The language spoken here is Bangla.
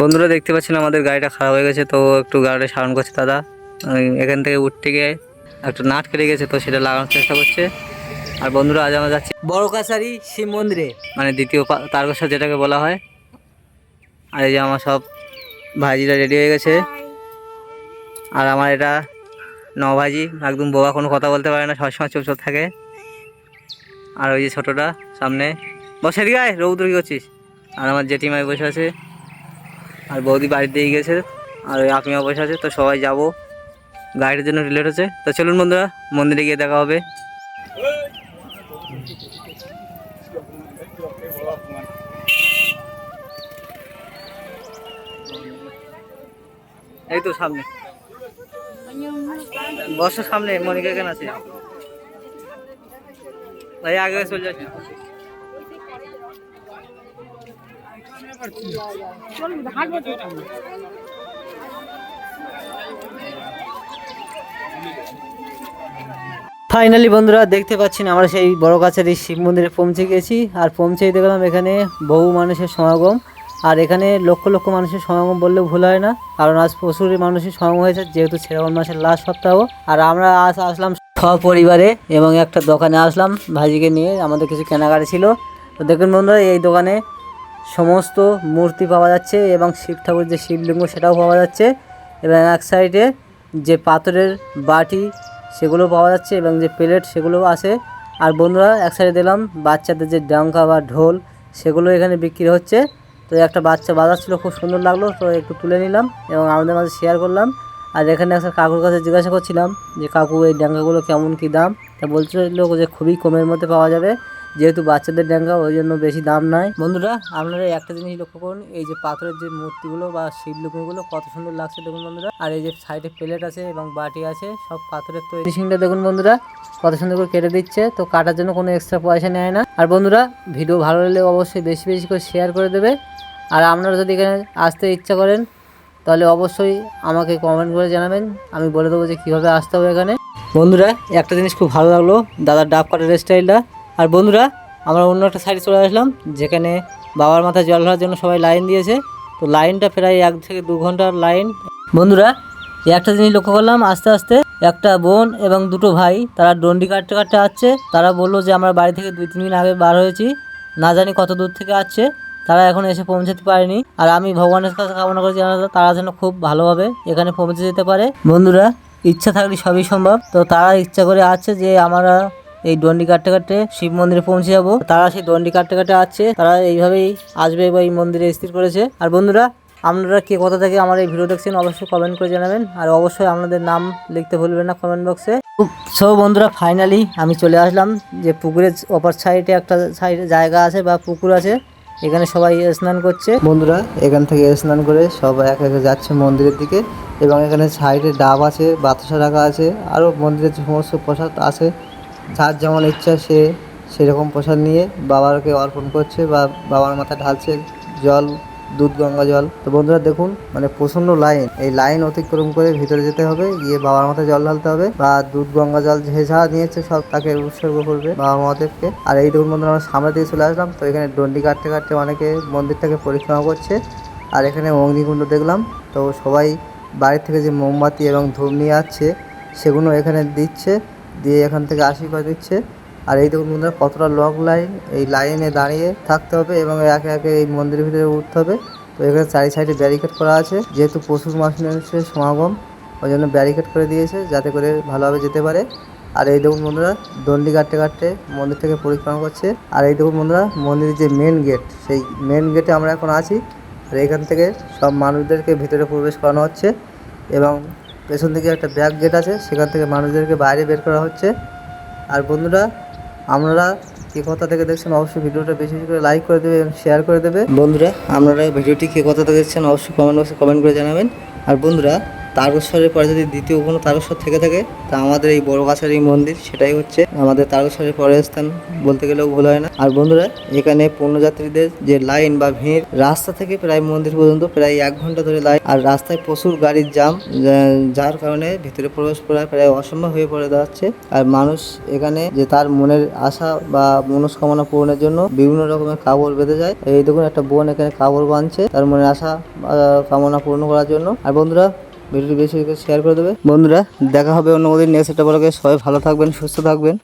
বন্ধুরা দেখতে পাচ্ছেন আমাদের গাড়িটা খারাপ হয়ে গেছে তো একটু গাড়িটা সারণ করছে দাদা। এখান থেকে উঠতে গিয়ে একটা নাট কেটে গেছে তো সেটা লাগানোর চেষ্টা করছে। আর বন্ধুরা আজ আমরা যাচ্ছি বড় কাছারি শিব মন্দিরে। মানে দ্বিতীয় তারকেশ্বর যেটাকে বলা হয়। আর এই যে আমার সব ভাজিরা রেডি হয়ে গেছে। আর আমার এটা নভাজি একদম বোবা কোনো কথা বলতে পারে না সবসময় চুপ চুপ থাকে। আর ওই যে ছোটোটা সামনে। বসে দিকে রৌদ্র কী করছিস? আর আমার জেঠিমাই বসে আছে। আর বৌদি বাড়ির দিয়ে গেছে, আর ওই আপিমা বসে আছে, তো সবাই যাব। গাড়ির জন্য রিলেট হচ্ছে। তো চলুন বন্ধুরা, মন্দিরে গিয়ে দেখা হবে। এই তো সামনে। বসো সামনে, মনিকা কেন আছে। আগে চলে যাচ্ছে ফাইনালি বন্ধুরা দেখতে পাচ্ছেন আমরা সেই বড় কাছের এই শিব মন্দিরে পৌঁছে গেছি। আর পৌঁছেই দেখলাম এখানে বহু মানুষের সমাগম। আর এখানে লক্ষ লক্ষ মানুষের সমাগম বললেও ভুল হয় না। কারণ আজ প্রচুর মানুষের সমাগম হয়েছে, যেহেতু শ্রাবণ মাসের লাস্ট সপ্তাহ। আর আমরা আজ আসলাম সপরিবারে এবং একটা দোকানে আসলাম ভাজিকে নিয়ে। আমাদের কিছু কেনাকাটা ছিল। তো দেখুন বন্ধুরা, এই দোকানে সমস্ত মূর্তি পাওয়া যাচ্ছে এবং শিব ঠাকুর যে শিবলিঙ্গ সেটাও পাওয়া যাচ্ছে এবং এক সাইডে যে পাথরের বাটি সেগুলো পাওয়া যাচ্ছে এবং যে প্লেট সেগুলো আছে। আর বন্ধুরা, এক সাইডে দিলাম বাচ্চাদের যে ডাঙ্কা বা ঢোল সেগুলো এখানে বিক্রি হচ্ছে। তো একটা বাচ্চা বাজাচ্ছিল খুব সুন্দর লাগল, তো একটু তুলে নিলাম এবং আমাদের মাঝে শেয়ার করলাম। আর এখানে একটা কাকুর কাছে জিজ্ঞাসা করছিলাম যে, কাকু, এই ডাঙ্গাগুলো কেমন কি দাম? তা বলছিল যে খুবই কমের মধ্যে পাওয়া যাবে। যেহেতু বাচ্চাদের ডাঙ্গা, ওই জন্য বেশি দাম নাই। বন্ধুরা, আপনারা একটা জিনিস লক্ষ্য করুন, এই যে পাথরের যে মূর্তিগুলো বা শিবলিঙ্গগুলো কত সুন্দর লাগছে দেখুন বন্ধুরা। আর এই যে সাইডে প্লেট আছে এবং বাটি আছে, সব পাথরের তৈরি। ফিনিশিংটা দেখুন বন্ধুরা, কত সুন্দর করে কেটে দিচ্ছে, তো কাটার জন্য কোনো এক্সট্রা পয়সা নেয় না। আর বন্ধুরা, ভিডিও ভালো লাগলে অবশ্যই বেশি বেশি করে শেয়ার করে দেবে। আর আপনারা যদি এখানে আসতে ইচ্ছা করেন, তাহলে অবশ্যই আমাকে কমেন্ট করে জানাবেন। আমি বলে দেবো যে কীভাবে আসতে হবে এখানে। বন্ধুরা, একটা জিনিস খুব ভালো লাগল, দাদার ডাব কাটার স্টাইলটা আর বন্ধুরা, আমরা অন্য একটা সাইডে চলে আসলাম, যেখানে বাবার মাথায় জল ঢালার জন্য সবাই লাইন দিয়েছে। তো লাইনটা প্রায় এক থেকে দু ঘণ্টার লাইন। বন্ধুরা একটা জিনিস লক্ষ্য করলাম, আস্তে আস্তে একটা বোন এবং দুটো ভাই, তারা ডন্ডি কাটতে কাটতে আসছে। তারা বলল যে, আমরা বাড়ি থেকে দুই তিন দিন আগে বার হয়েছি। না জানি কত দূর থেকে আসছে। তারা এখন এসে পৌঁছাতে পারেনি। আর আমি ভগবানের কাছে কামনা করেছি তারা যেন খুব ভালোভাবে এখানে পৌঁছে যেতে পারে। বন্ধুরা, ইচ্ছা থাকলে সবই সম্ভব। তো তারা ইচ্ছা করে আছে যে, আমরা এই ডন্ডি কাটতে কাটতে শিব মন্দিরে পৌঁছে যাব। তারা সেই ডন্ডি কাটতে কাটতে আসছে। তারা এইভাবেই আসবে বা এই মন্দিরে স্থির করেছে। আর বন্ধুরা, আপনারা কে কোথা থেকে আমার এই ভিডিও দেখছেন অবশ্যই কমেন্ট করে জানাবেন। আর অবশ্যই আপনাদের নাম লিখতে ভুলবেন না কমেন্ট বক্সে সব বন্ধুরা ফাইনালি আমি চলে আসলাম যে পুকুরের অপর সাইডে একটা সাইডে জায়গা আছে বা পুকুর আছে। এখানে সবাই স্নান করছে। বন্ধুরা, এখান থেকে স্নান করে সবাই এক একে যাচ্ছে মন্দিরের দিকে। এবং এখানে সাইডে ডাব আছে, বাতাসা রাখা আছে। আরও মন্দিরের সমস্ত প্রসাদ আছে। যার যেমন ইচ্ছা সে সেরকম প্রসাদ নিয়ে বাবাকে অর্পণ করছে বা বাবার মাথায় ঢালছে জল, দুধ, গঙ্গা জল। তো বন্ধুরা দেখুন মানে প্রচণ্ড লাইন। এই লাইন অতিক্রম করে ভিতরে যেতে হবে, গিয়ে বাবার মাথায় জল ঢালতে হবে বা দুধ, গঙ্গা জল যে যা নিয়েছে সব তাকে উৎসর্গ করবে বাবা মহাদেবকে। আর এই দেখুন বন্ধুরা, আমরা সামনে দিয়ে চলে আসলাম। তো এখানে ডন্ডি কাটতে কাটতে অনেকে মন্দিরটাকে পরিক্রমা করছে। আর এখানে অগ্নিকুণ্ড দেখলাম। তো সবাই বাড়ি থেকে যে মোমবাতি এবং ধূপ নিয়ে আসছে, সেগুলো এখানে দিচ্ছে। দিয়ে এখান থেকে আশীর্বাদ দিচ্ছে। আর এই দেখুন বন্ধুরা, কতটা লং লাইন এই লাইনে দাঁড়িয়ে থাকতে হবে এবং একে একে এই মন্দিরের ভিতরে উঠতে হবে। তো এখানে চারি সাইডে ব্যারিকেড করা আছে, যেহেতু প্রচুর মানুষের সমাগম, ওই জন্য ব্যারিকেড করে দিয়েছে যাতে করে ভালোভাবে যেতে পারে। আর এই দেখুন বন্ধুরা, দণ্ডি কাটতে কাটতে মন্দির থেকে পরিক্রমা করছে। আর এই দেখুন বন্ধুরা, মন্দিরের যে মেন গেট সেই মেন গেটে আমরা এখন আছি। আর এখান থেকে সব মানুষদেরকে ভিতরে প্রবেশ করানো হচ্ছে এবং পেছন দিকে একটা ব্যাক গেট আছে, সেখান থেকে মানুষদেরকে বাইরে বের করা হচ্ছে। আর বন্ধুরা, আপনারা কে কথা থেকে দেখছেন অবশ্যই ভিডিওটা বেশি বেশি করে লাইক করে দেবে এবং শেয়ার করে দেবে। বন্ধুরা, আপনারা ভিডিওটি কে কথা থেকে দেখছেন অবশ্যই কমেন্ট বক্সে কমেন্ট করে জানাবেন। আর বন্ধুরা তারকেশ্বরের পরে যদি দ্বিতীয় কোনো তারকেশ্বর থেকে থাকে, তা আমাদের এই বড় গাছের এই মন্দির, সেটাই হচ্ছে আমাদের তারকেশ্বরের পরের স্থান বলতে গেলেও ভুল হয় না। আর বন্ধুরা, এখানে পূর্ণযাত্রীদের যে লাইন বা ভিড়, রাস্তা থেকে প্রায় মন্দির পর্যন্ত প্রায় এক ঘণ্টা ধরে লাইন, আর রাস্তায় প্রচুর গাড়ির জাম যার কারণে ভিতরে প্রবেশ করা প্রায় অসম্ভব হয়ে পড়ে দাঁড়াচ্ছে আর মানুষ এখানে যে তার মনের আশা বা মনস্কামনা পূরণের জন্য বিভিন্ন রকমের কাপড় বেঁধে যায়। এই দেখুন একটা বোন এখানে কাপড় বাঁধছে তার মনের আশা কামনা পূর্ণ করার জন্য। আর বন্ধুরা ভিডিওটি বেশি শেয়ার করে দেবে। বন্ধুরা, দেখা হবে অন্য কোনোদিন নেক্সট একটা বড় সবাই ভালো থাকবেন, সুস্থ থাকবেন।